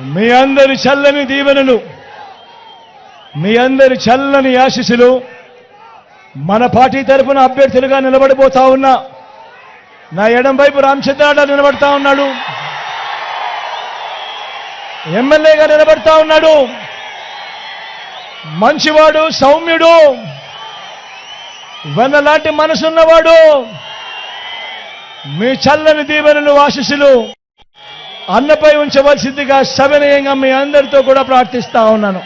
మీ అందరి చల్లని దీవెనలు మీ అందరి చల్లని ఆశీస్సులు మన పార్టీ తరపున అభ్యర్థులుగా నిలబడిపోతా ఉన్నా. నా ఎడం వైపు రామచంద్రాడ నిలబడతా ఉన్నాడు. ఎమ్మెల్యేగా నిలబడతా ఉన్నాడు. మంచివాడు సౌమ్యుడు వెన్నలాంటి మనసున్నవాడు. మీ చల్లని దీవెనలు ఆశీస్సులు అన్నపై ఉంచవలసిందిగా సవినయంగా మీ అందరితో కూడా ప్రార్థిస్తా ఉన్నాను.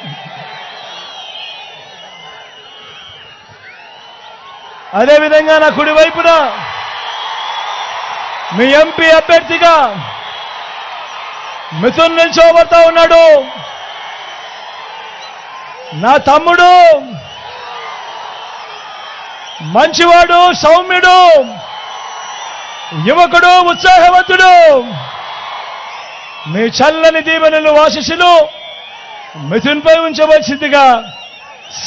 అదేవిధంగా నా కుడివైపున మీ ఎంపీ అభ్యర్థిగా మిథున్ నిల్చోబడతా ఉన్నాడు. నా తమ్ముడు మంచివాడు సౌమ్యుడు యువకుడు ఉత్సాహవంతుడు. మీ చల్లని దీవెనలు వాసిసులు మిథున్పై ఉంచవలసిందిగా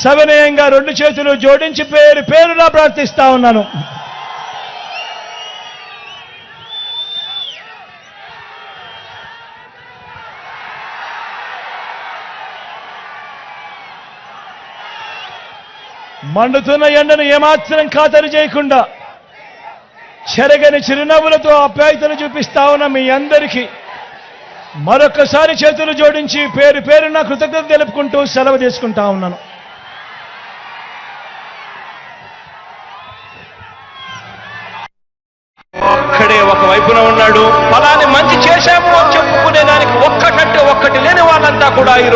సవినయంగా రెండు చేతులు జోడించి పేరు పేరులా ప్రార్థిస్తా ఉన్నాను. మండుతున్న ఎండను ఏమాత్రం ఖాతరు చేయకుండా చెరగని చిరునవ్వులతో అప్యాయతను చూపిస్తా ఉన్న మీ అందరికీ మరొకసారి చేతులు జోడించి పేరు పేరున కృతజ్ఞత తెలుపుకుంటూ సెలవు తీసుకుంటా ఉన్నాను. ఒక్కడే ఒక వైపున ఉన్నాడు. ఫలాన్ని మంచి చేశాము అని చెప్పుకునే దానికి ఒక్కటంటే ఒక్కటి లేని వాళ్ళంతా కూడా ఈ